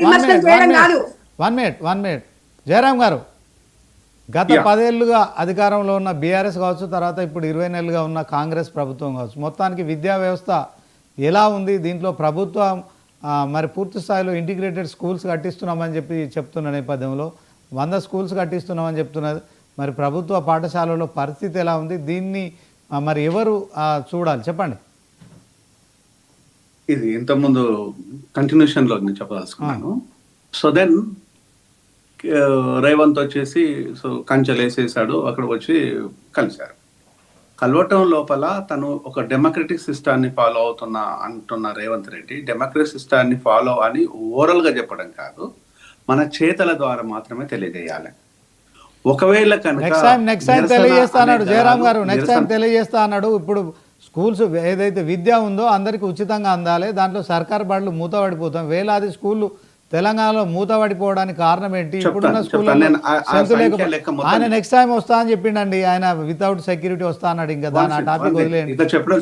విమర్శలు చేయడం కాదు. One minute one minute Jayaram గారు గత. పదేళ్ళుగా అధికారంలో ఉన్న బీఆర్ఎస్ కావచ్చు తర్వాత ఇప్పుడు ఇరవై నెలలుగా ఉన్న కాంగ్రెస్ ప్రభుత్వం కావచ్చు మొత్తానికి విద్యా వ్యవస్థ ఎలా ఉంది? దీంట్లో ప్రభుత్వం మరి పూర్తి స్థాయిలో ఇంటిగ్రేటెడ్ స్కూల్స్ కట్టిస్తున్నామని చెప్పి చెప్తున్న నేపథ్యంలో వంద స్కూల్స్ కట్టిస్తున్నామని చెప్తున్నది. మరి ప్రభుత్వ పాఠశాలలో పరిస్థితి ఎలా ఉంది? దీన్ని మరి ఎవరు చూడాలి? చెప్పండి. ఇది ఇంతకుముందు కంటిన్యూషన్లో నేను చెప్పదలుచుకున్నాను. సో దెన్ రేవంత్ వచ్చేసి సో కంచెలు వేసేసాడు అక్కడ వచ్చి కలిశారు. కలవటం లోపల తను ఒక డెమోక్రటిక్ సిస్టాన్ని ఫాలో అవుతున్న అంటున్న రేవంత్ రెడ్డి డెమోక్రటిక్ సిస్టాన్ని ఫాలో అని ఓరల్గా చెప్పడం కాదు మన చేతల ద్వారా మాత్రమే తెలియజేయాలి. ఒకవేళ కనుక తెలియజేస్తా అన్నాడు అనే జయరామ్ గారు నెక్స్ట్ టైం తెలియజేస్తా అన్నాడు ఇప్పుడు స్కూల్స్ ఏదైతే విద్య ఉందో అందరికి ఉచితంగా అందాలి. దాంట్లో సర్కార్ బడులు మూతపడిపోతాం. వేలాది స్కూళ్ళు తెలంగాణలో మూతపడిపోవడానికి కారణం ఏంటి? ఇప్పుడున్న. స్కూల్లో మొత్తం ఆయన నెక్స్ట్ టైం వస్తా అని చెప్పిండండి. ఆయన వితౌట్ సెక్యూరిటీ వస్తా అన్నాడు ఇంకా. దాని ఆ టాపిక్ వదిలేయండి.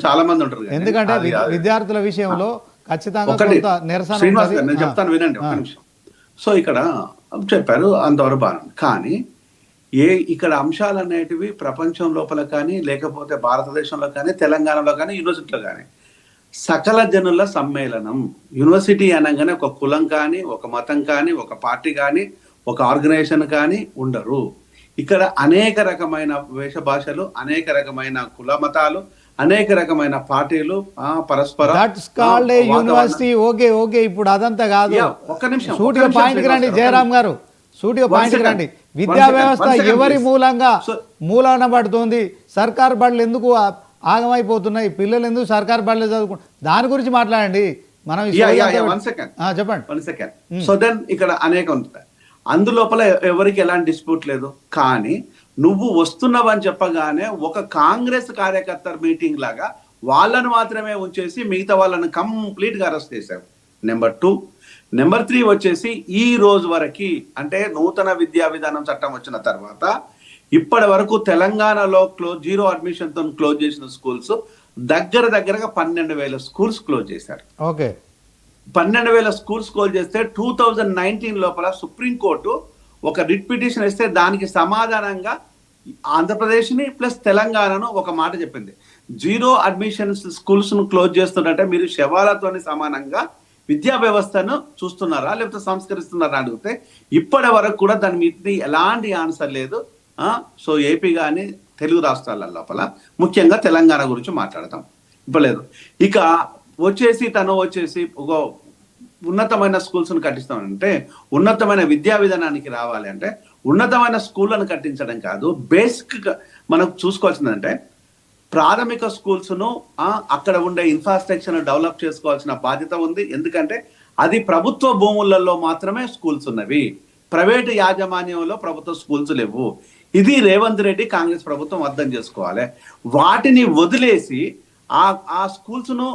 చాలా మంది ఉంటారు ఎందుకంటే విద్యార్థుల విషయంలో ఖచ్చితంగా కొంత నిరసన నేను. చెప్తాను వినండి సో ఇక్కడ చెప్పారు అంతవరకు కానీ ఏ ఇక్కడ అంశాలు అనేటివి ప్రపంచం లోపల కానీ లేకపోతే భారతదేశంలో కానీ తెలంగాణలో కానీ యూనివర్సిటీలో కానీ. సకల జనుల సమ్మేళనం. యూనివర్సిటీ అనగానే ఒక కులం కానీ ఒక మతం కానీ ఒక పార్టీ కానీ ఒక ఆర్గనైజేషన్ కానీ ఉండరు. ఇక్కడ అనేక రకమైన వేషభాషలు అనేక రకమైన కుల మతాలు అనేక రకమైన పార్టీలు ఆ, పరస్పర యూనివర్సిటీ ఓకే ఓకే ఇప్పుడు అదంతా కాదు. ఒక్క నిమిషం, సూటిగా పాయింట్కి రండి జయరామ్ గారు. సూటిగా పాయింట్కి రండి. విద్యా వ్యవస్థ ఎవరి. మూలంగా మూలాన పడుతుంది? సర్కార్ బడులు ఎందుకు ఆగమైపోతున్నాయి? పిల్లలు ఎందుకు సర్కార్ బడులు చదువుకుంటు దాని గురించి మాట్లాడండి. మనం చెప్పండి. వన్ సెకండ్ సో దెన్ ఇక్కడ అనేక ఉంటాయి. అందులోపల ఎవరికి ఎలాంటి డిస్ప్యూట్ లేదు. కానీ నువ్వు వస్తున్నావని చెప్పగానే ఒక కాంగ్రెస్ కార్యకర్త మీటింగ్ లాగా వాళ్ళను మాత్రమే ఉంచేసి మిగతా వాళ్ళని కంప్లీట్గా అరెస్ట్ చేశావు. నెంబర్ టూ నెంబర్ త్రీ వచ్చేసి ఈ రోజు వరకు అంటే నూతన విద్యా విధానం చట్టం వచ్చిన తర్వాత ఇప్పటి వరకు తెలంగాణలో క్లోజ్ జీరో అడ్మిషన్తో క్లోజ్ చేసిన స్కూల్స్ దగ్గర దగ్గరగా పన్నెండు వేల స్కూల్స్ క్లోజ్ చేశారు. ఓకే. పన్నెండు వేల స్కూల్స్ కోల్ చేస్తే టూ థౌజండ్ నైన్టీన్ లోపల సుప్రీంకోర్టు ఒక రిట్ పిటిషన్ ఇస్తే దానికి సమాధానంగా ఆంధ్రప్రదేశ్ని ప్లస్ తెలంగాణను ఒక మాట చెప్పింది. జీరో అడ్మిషన్స్ స్కూల్స్ను క్లోజ్ చేస్తున్నట్టే మీరు శవాలతోని సమానంగా విద్యా వ్యవస్థను చూస్తున్నారా లేకపోతే సంస్కరిస్తున్నారా అడిగితే ఇప్పటి వరకు కూడా దాని మీద ఎలాంటి ఆన్సర్ లేదు. సో ఏపీ కానీ తెలుగు రాష్ట్రాల లోపల ముఖ్యంగా తెలంగాణ గురించి మాట్లాడతాం. ఇవ్వలేదు ఇక వచ్చేసి తను వచ్చేసి ఒక ఉన్నతమైన స్కూల్స్ను కట్టిస్తామంటే ఉన్నతమైన విద్యా విధానానికి రావాలి అంటే ఉన్నతమైన స్కూళ్ళను కట్టించడం కాదు బేసిక్ మనం చూసుకోవాల్సిందంటే ప్రాథమిక స్కూల్స్ను అక్కడ ఉండే ఇన్ఫ్రాస్ట్రక్చర్ డెవలప్ చేసుకోవాల్సిన బాధ్యత ఉంది. ఎందుకంటే అది ప్రభుత్వ భూములలో మాత్రమే స్కూల్స్ ఉన్నవి. ప్రైవేటు యాజమాన్యంలో ప్రభుత్వ స్కూల్స్ లేవు. ఇది రేవంత్ రెడ్డి కాంగ్రెస్ ప్రభుత్వం అర్థం చేసుకోవాలి. వాటిని వదిలేసి ఆ ఆ స్కూల్స్ను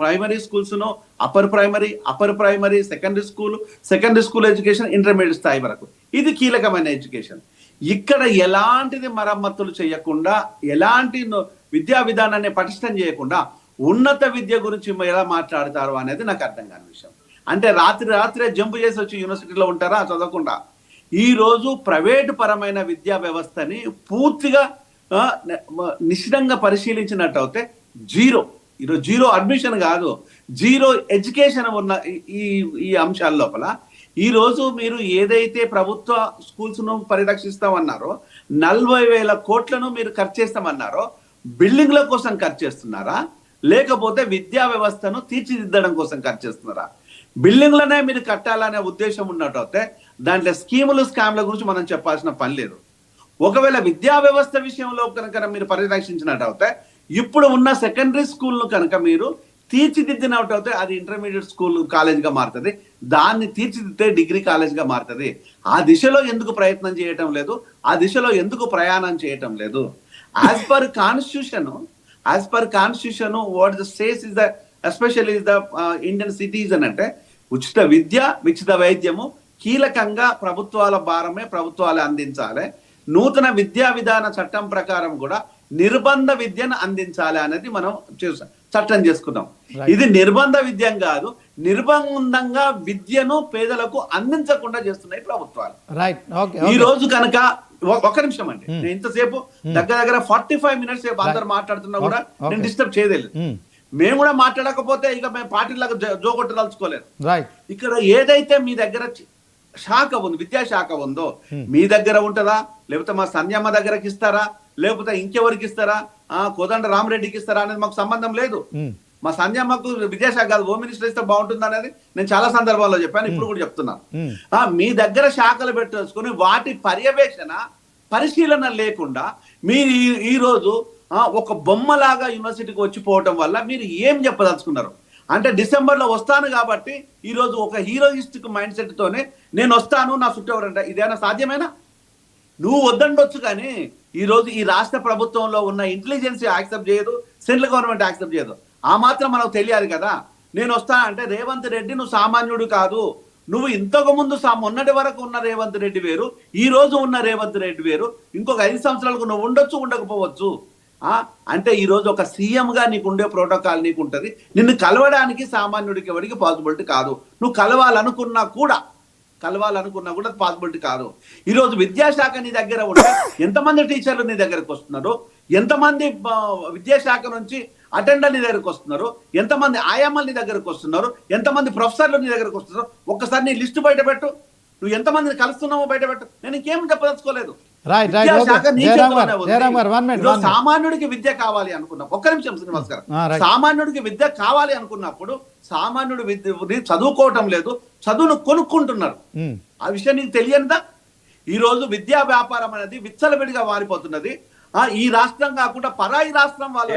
primary స్కూల్స్ను upper primary upper primary secondary school secondary school education intermediate స్థాయి వరకు. ఇది కీలకమైన ఎడ్యుకేషన్. ఇక్కడ ఎలాంటిది మరమ్మతులు చేయకుండా ఎలాంటి విద్యా విధానాన్ని పటిష్టం చేయకుండా ఉన్నత విద్య గురించి ఎలా మాట్లాడతారు అనేది నాకు అర్థం కాని విషయం. అంటే రాత్రి రాత్రే జంప్ చేసి వచ్చి యూనివర్సిటీలో ఉంటారా? చదవకుండా. ఈ రోజు ప్రైవేటు పరమైన విద్యా వ్యవస్థని పూర్తిగా నిశ్చితంగా పరిశీలించినట్టు అయితే జీరో. ఈరోజు జీరో అడ్మిషన్ కాదు జీరో ఎడ్యుకేషన్ ఉన్న ఈ ఈ అంశాల లోపల ఈరోజు మీరు ఏదైతే ప్రభుత్వ స్కూల్స్ను పరిరక్షిస్తామన్నారో నలభై వేల కోట్లను మీరు ఖర్చు చేస్తామన్నారో బిల్డింగ్ల కోసం ఖర్చు చేస్తున్నారా? లేకపోతే విద్యా వ్యవస్థను తీర్చిదిద్దడం కోసం ఖర్చు చేస్తున్నారా? బిల్డింగ్లనే మీరు కట్టాలనే ఉద్దేశం ఉన్నట్టయితే దాంట్లో స్కీములు స్కామ్ల గురించి మనం చెప్పాల్సిన పని లేదు. ఒకవేళ విద్యా వ్యవస్థ విషయంలో కనుక మీరు పరిరక్షించినట్టయితే ఇప్పుడు ఉన్న సెకండరీ స్కూల్ను కనుక మీరు తీర్చిదిద్దినట్టయితే అది ఇంటర్మీడియట్ స్కూల్ కాలేజ్గా మారుతుంది. దాన్ని తీర్చిదిద్దే డిగ్రీ కాలేజ్గా మారుతుంది. ఆ దిశలో ఎందుకు ప్రయత్నం చేయటం లేదు? ఆ దిశలో ఎందుకు ప్రయాణం చేయటం లేదు? As per constitution as per constitution what the states is the especially the Indian citizen అంటే ఉచిత విద్య ఉచిత వైద్యము కీలకంగా ప్రభుత్వాల భారమే ప్రభుత్వాలు అందించాలి. నూతన విద్యా విధాన చట్టం ప్రకారం కూడా నిర్బంధ విద్యను అందించాలి అనేది మనం చేసాం చట్టం చేసుకున్నాం Right. ఇది నిర్బంధ విద్యం కాదు నిర్బంధంగా విద్యను పేదలకు అందించకుండా చేస్తున్నాయి ప్రభుత్వాలు. ఈ రోజు కనుక ఒ- ఒక్క నిమిషం అండి. నేను ఇంతసేపు దగ్గర దగ్గర ఫార్టీ ఫైవ్ మినిట్స్ సేపు అందరు మాట్లాడుతున్నా కూడా. నేను డిస్టర్బ్ చేయలేదు. మ్మ్. మేము కూడా మాట్లాడకపోతే ఇక మేము పార్టీలకు జో- జోగొట్టదలుచుకోలేదు. ఇక్కడ ఏదైతే మీ దగ్గర శాఖ ఉంది విద్యాశాఖ ఉందో మీ దగ్గర ఉంటుందా? లేకపోతే మా సంధ్యమ్మ దగ్గరకి ఇస్తారా లేకపోతే ఇంకెవరికి ఇస్తారా? ఆ కోదండ రామరెడ్డికి ఇస్తారా అనేది మాకు సంబంధం లేదు. మా సంధ్యమ్మకు విద్యాశాఖ కాదు హోమ్ మినిస్టర్ ఇస్తే బాగుంటుంది అనేది నేను చాలా సందర్భాల్లో చెప్పాను ఇప్పుడు కూడా చెప్తున్నాను మీ దగ్గర శాఖలు పెట్టేసుకుని వాటి పర్యవేక్షణ పరిశీలన లేకుండా మీరు ఈ- ఈ రోజు ఆ, ఒక బొమ్మలాగా యూనివర్సిటీకి వచ్చిపోవటం వల్ల మీరు ఏం చెప్పదలుచుకున్నారు? అంటే డిసెంబర్లో వస్తాను కాబట్టి ఈ రోజు ఒక హీరోయిస్టిక్ మైండ్ సెట్ తోనే నేను వస్తాను నా చుట్టూ ఎవరంట ఇదేనా సాధ్యమేనా? నువ్వు వద్దండొచ్చు కానీ ఈ రోజు ఈ రాష్ట్ర ప్రభుత్వంలో ఉన్న ఇంటెలిజెన్స్ యాక్సెప్ట్ చేయదు సెంట్రల్ గవర్నమెంట్ యాక్సెప్ట్ చేయదు. ఆ మాత్రం మనకు తెలియాలి కదా. నేను వస్తా అంటే రేవంత్ రెడ్డి నువ్వు సామాన్యుడు కాదు. నువ్వు ఇంతకు ముందు మొన్నటి వరకు ఉన్న రేవంత్ రెడ్డి వేరు ఈ రోజు ఉన్న రేవంత్ రెడ్డి వేరు. ఇంకొక ఐదు సంవత్సరాలకు నువ్వు ఉండొచ్చు ఉండకపోవచ్చు. అంటే ఈ రోజు ఒక సీఎంగా నీకు ఉండే ప్రోటోకాల్ నీకు ఉంటుంది. నిన్ను కలవడానికి సామాన్యుడికి ఎవరికి పాసిబిలిటీ కాదు. నువ్వు కలవాలనుకున్నా కూడా కలవాలనుకున్నా కూడా పాసిబిలిటీ కాదు. ఈరోజు విద్యాశాఖ నీ దగ్గర ఉంటే ఎంతమంది టీచర్లు నీ దగ్గరకు వస్తున్నారు? ఎంతమంది విద్యాశాఖ నుంచి అటెండర్ నీ దగ్గరకు వస్తున్నారు? ఎంతమంది ఆయామాలు నీ దగ్గరకు వస్తున్నారు? ఎంతమంది ప్రొఫెసర్లు నీ దగ్గరకు వస్తున్నారు? ఒక్కసారి నీ లిస్టు బయట పెట్టు. నువ్వు ఎంతమందిని కలుస్తున్నావో బయట పెట్టు. నేను ఇంకేం చెప్పదలుచుకోలేదు. రైట్ రైట్ సామాన్యుడికి విద్య కావాలి అనుకున్నాం. ఒక్క నిమిషం శ్రీనివాస్ గారు. రైట్. సామాన్యుడికి విద్య కావాలి అనుకున్నప్పుడు సామాన్యుడు విద్య చదువుకోవటం లేదు చదువును కొనుక్కుంటున్నారు. మ్మ్. ఆ విషయం నీకు తెలియదా ఈ రోజు విద్యా వ్యాపారం అనేది విచ్చలవిడిగా మారిపోతున్నది. ఆ ఈ రాష్ట్రం కాకుండా పరాయి రాష్ట్రం వాళ్ళు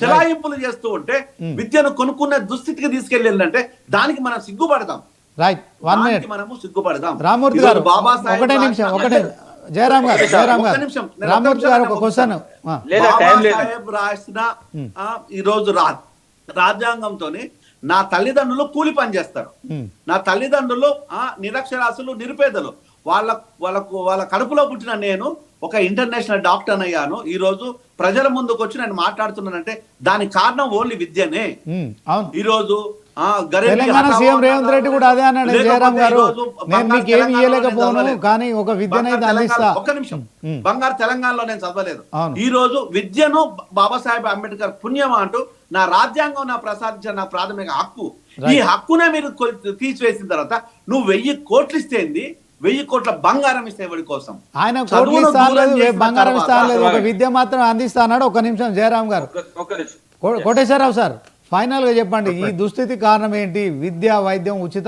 చెలాయింపులు చేస్తూ ఉంటే విద్యను కొనుక్కునే దుస్థితికి తీసుకెళ్ళిందంటే దానికి మనం సిగ్గుపడతాం. రైట్ వన్ మినిట్ మనము సిగ్గుపడదాం. రామూర్తి గారు ఒకటే నిమిషం రాసిన- ఒకటే జయరామ్ గారు జయరామ్ గారు. రామూర్తి గారు ఒక క్వశ్చన్. లేదా టైం లేదు. బాబాసాహెబ్ రాసిన ఆ, ఈ రోజు రా రాజ్యాంగంతో నా తల్లిదండ్రులు కూలి పని చేస్తారు. నా తల్లిదండ్రులు ఆ నిరక్షరాస్యులు నిరుపేదలు. వాళ్ళ వాళ్ళకు వాళ్ళ కడుపులో పుట్టిన నేను ఒక ఇంటర్నేషనల్ డాక్టర్ అయ్యాను. ఈ రోజు ప్రజల ముందుకు వచ్చి నేను మాట్లాడుతున్నానంటే దానికి కారణం ఓన్లీ విద్యనే. ఈ రోజు ఆ, గరీబీ తెలంగాణ హఠావో సీఎం రేవంత్ రెడ్డి కూడా అదే అన్నాడు గారు నేను మీకు ఏమి. కానీ ఒక విద్యనైతే అందిస్తా ఒక్క నిమిషం. బంగారు తెలంగాణలో నేను చదవలేదు. ఈ రోజు విద్యను బాబాసాహెబ్ అంబేద్కర్ పుణ్యం అంటూ నా రాజ్యాంగం నా ప్రసాదించిన నా ప్రాథమిక హక్కు. ఈ హక్కునే మీరు తీసివేసిన తర్వాత నువ్వు వెయ్యి కోట్లు ఇస్తేంది వెయ్యి కోట్ల బంగారం ఇస్తే ఎవరి కోసం? ఆయన బంగారం తర్వాత- ఇస్తా లేదు ఒక విద్య మాత్రం అందిస్తా అన్నాడు ఒక నిమిషం జయరామ్ గారు. కోటేశ్వరరావు సార్ ఫైనల్గా చెప్పండి ఈ దుస్థితి కారణం ఏంటి? విద్య వైద్యం ఉచిత